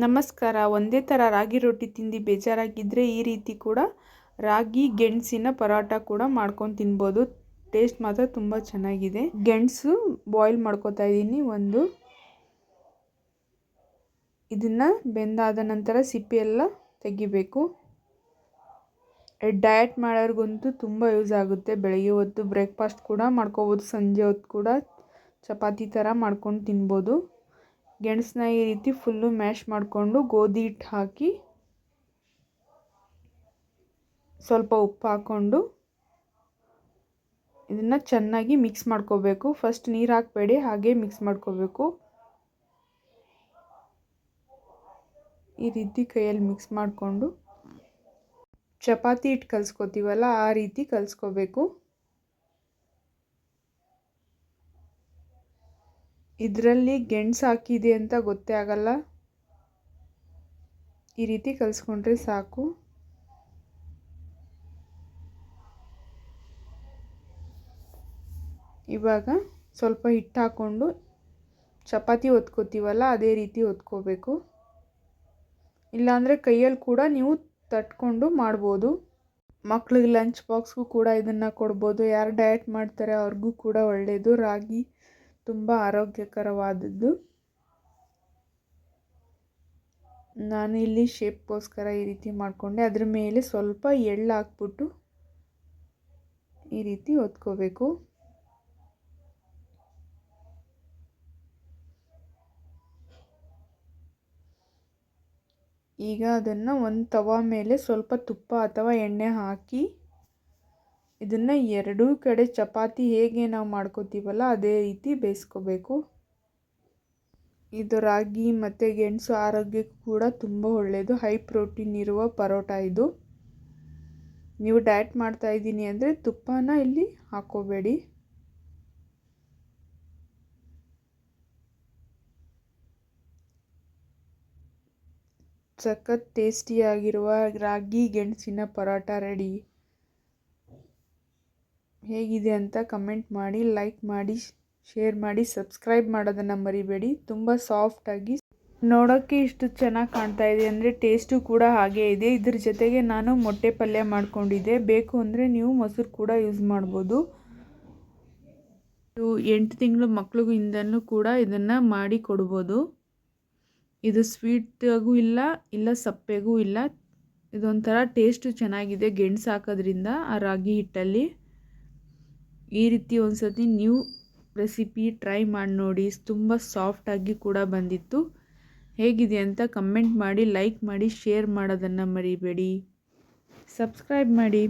ನಮಸ್ಕಾರ. ಒಂದೇ ಥರ ರಾಗಿ ರೊಟ್ಟಿ ತಿಂದು ಬೇಜಾರಾಗಿದ್ದರೆ ಈ ರೀತಿ ಕೂಡ ರಾಗಿ, ಗೆಣಸಿನ ಪರೋಟ ಕೂಡ ಮಾಡ್ಕೊಂಡು ತಿನ್ಬೋದು. ಟೇಸ್ಟ್ ಮಾತ್ರ ತುಂಬ ಚೆನ್ನಾಗಿದೆ. ಗೆಣಸು ಬಾಯ್ಲ್ ಮಾಡ್ಕೋತಾ ಇದ್ದೀನಿ. ಒಂದು ಇದನ್ನು ಬೆಂದಾದ ನಂತರ ಸಿಪ್ಪೆ ಎಲ್ಲ ತೆಗಿಬೇಕು. ಡಯಟ್ ಮಾಡೋರಿಗಂತೂ ತುಂಬ ಯೂಸ್ ಆಗುತ್ತೆ. ಬೆಳಗ್ಗೆ ಹೊತ್ತು ಬ್ರೇಕ್ಫಾಸ್ಟ್ ಕೂಡ ಮಾಡ್ಕೋಬೋದು. ಸಂಜೆ ಹೊತ್ತು ಕೂಡ ಚಪಾತಿ ಥರ ಮಾಡ್ಕೊಂಡು ತಿನ್ಬೋದು. ಗೆಣಸನ್ನ ಈ ರೀತಿ ಫುಲ್ಲು ಮ್ಯಾಶ್ ಮಾಡಿಕೊಂಡು ಗೋಧಿ ಹಿಟ್ಟು ಹಾಕಿ ಸ್ವಲ್ಪ ಉಪ್ಪು ಹಾಕ್ಕೊಂಡು ಇದನ್ನು ಚೆನ್ನಾಗಿ ಮಿಕ್ಸ್ ಮಾಡ್ಕೋಬೇಕು. ಫಸ್ಟ್ ನೀರು ಹಾಕಬೇಡಿ, ಹಾಗೆ ಮಿಕ್ಸ್ ಮಾಡ್ಕೋಬೇಕು. ಈ ರೀತಿ ಕೈಯಲ್ಲಿ ಮಿಕ್ಸ್ ಮಾಡಿಕೊಂಡು ಚಪಾತಿ ಹಿಟ್ಟು ಕಲಿಸ್ಕೋತೀವಲ್ಲ, ಆ ರೀತಿ ಕಲಿಸ್ಕೋಬೇಕು. ಇದರಲ್ಲಿ ಗೆಣಸು ಹಾಕಿದೆ ಅಂತ ಗೊತ್ತೇ ಆಗಲ್ಲ. ಈ ರೀತಿ ಕಲಿಸ್ಕೊಂಡ್ರೆ ಸಾಕು. ಇವಾಗ ಸ್ವಲ್ಪ ಹಿಟ್ಟು ಹಾಕ್ಕೊಂಡು ಚಪಾತಿ ಒತ್ಕೋತೀವಲ್ಲ ಅದೇ ರೀತಿ ಒತ್ಕೋಬೇಕು ಇಲ್ಲಾಂದರೆ ಕೈಯಲ್ಲಿ ಕೂಡ ನೀವು ತಟ್ಕೊಂಡು ಮಾಡ್ಬೋದು. ಮಕ್ಳಿಗೆ ಲಂಚ್ ಬಾಕ್ಸ್ಗೂ ಕೂಡ ಇದನ್ನು ಕೊಡ್ಬೋದು. ಯಾರು ಡಯಟ್ ಮಾಡ್ತಾರೆ ಅವ್ರಿಗೂ ಕೂಡ ಒಳ್ಳೆಯದು ರಾಗಿ ತುಂಬ ಆರೋಗ್ಯಕರವಾದದ್ದು. ನಾನು ಇಲ್ಲಿ ಶೇಪ್ಗೋಸ್ಕರ ಈ ರೀತಿ ಮಾಡಿಕೊಂಡೆ. ಅದ್ರ ಮೇಲೆ ಸ್ವಲ್ಪ ಎಳ್ಳು ಹಾಕ್ಬಿಟ್ಟು ಈ ರೀತಿ ಒತ್ಕೋಬೇಕು. ಈಗ ಅದನ್ನು ಒಂದು ತವ ಮೇಲೆ ಸ್ವಲ್ಪ ತುಪ್ಪ ಅಥವಾ ಎಣ್ಣೆ ಹಾಕಿ ಇದನ್ನು ಎರಡೂ ಕಡೆ ಚಪಾತಿ ಹೇಗೆ ನಾವು ಮಾಡ್ಕೋತೀವಲ್ಲ ಅದೇ ರೀತಿ ಬೇಯಿಸ್ಕೋಬೇಕು. ಇದು ರಾಗಿ ಮತ್ತು ಗೆಣಸು ಆರೋಗ್ಯಕ್ಕೂ ಕೂಡ ತುಂಬ ಒಳ್ಳೆಯದು ಹೈ ಪ್ರೋಟೀನ್ ಇರುವ ಪರೋಟ ಇದು. ನೀವು ಡಯಟ್ ಮಾಡ್ತಾ ಇದ್ದೀನಿ ಅಂದರೆ ತುಪ್ಪನ ಇಲ್ಲಿ ಹಾಕೋಬೇಡಿ. ಸಖತ್ ಟೇಸ್ಟಿಯಾಗಿರುವ ರಾಗಿ ಗೆಣಸಿನ ಪರೋಟ ರೆಡಿ ಹೇಗಿದೆ ಅಂತ ಕಮೆಂಟ್ ಮಾಡಿ ಲೈಕ್ ಮಾಡಿ ಶೇರ್ ಮಾಡಿ ಸಬ್ಸ್ಕ್ರೈಬ್ ಮಾಡೋದನ್ನು ಮರಿಬೇಡಿ. ತುಂಬ ಸಾಫ್ಟಾಗಿ ನೋಡೋಕ್ಕೆ ಇಷ್ಟು ಚೆನ್ನಾಗಿ ಕಾಣ್ತಾ ಇದೆ ಅಂದರೆ ಟೇಸ್ಟು ಕೂಡ ಹಾಗೇ ಇದೆ. ಇದ್ರ ಜೊತೆಗೆ ನಾನು ಮೊಟ್ಟೆ ಪಲ್ಯ ಮಾಡ್ಕೊಂಡಿದ್ದೆ. ಬೇಕು ಅಂದರೆ ನೀವು ಮೊಸರು ಕೂಡ ಯೂಸ್ ಮಾಡ್ಬೋದು. ಎಂಟು ತಿಂಗಳು ಮಕ್ಳಿಗೂ ಇಂದನೂ ಕೂಡ ಇದನ್ನು ಮಾಡಿ ಕೊಡ್ಬೋದು. ಇದು ಸ್ವೀಟಾಗೂ ಇಲ್ಲ ಇಲ್ಲ ಸಪ್ಪೆಗೂ ಇಲ್ಲ. ಇದೊಂಥರ ಟೇಸ್ಟು ಚೆನ್ನಾಗಿದೆ. ಗೆಣಸು ಹಾಕೋದ್ರಿಂದ ಆ ರಾಗಿ ಹಿಟ್ಟಲ್ಲಿ. ಈ ರೀತಿ ಒಂದು ಸತಿ ನೀವು ರೆಸಿಪಿ ಟ್ರೈ ಮಾಡಿ ನೋಡಿ. ತುಂಬ ಸಾಫ್ಟಾಗಿ ಕೂಡ ಬಂದಿತ್ತು. ಹೇಗಿದೆ ಅಂತ ಕಮೆಂಟ್ ಮಾಡಿ ಲೈಕ್ ಮಾಡಿ ಶೇರ್ ಮಾಡೋದನ್ನು ಮರಿಬೇಡಿ. ಸಬ್ಸ್ಕ್ರೈಬ್ ಮಾಡಿ.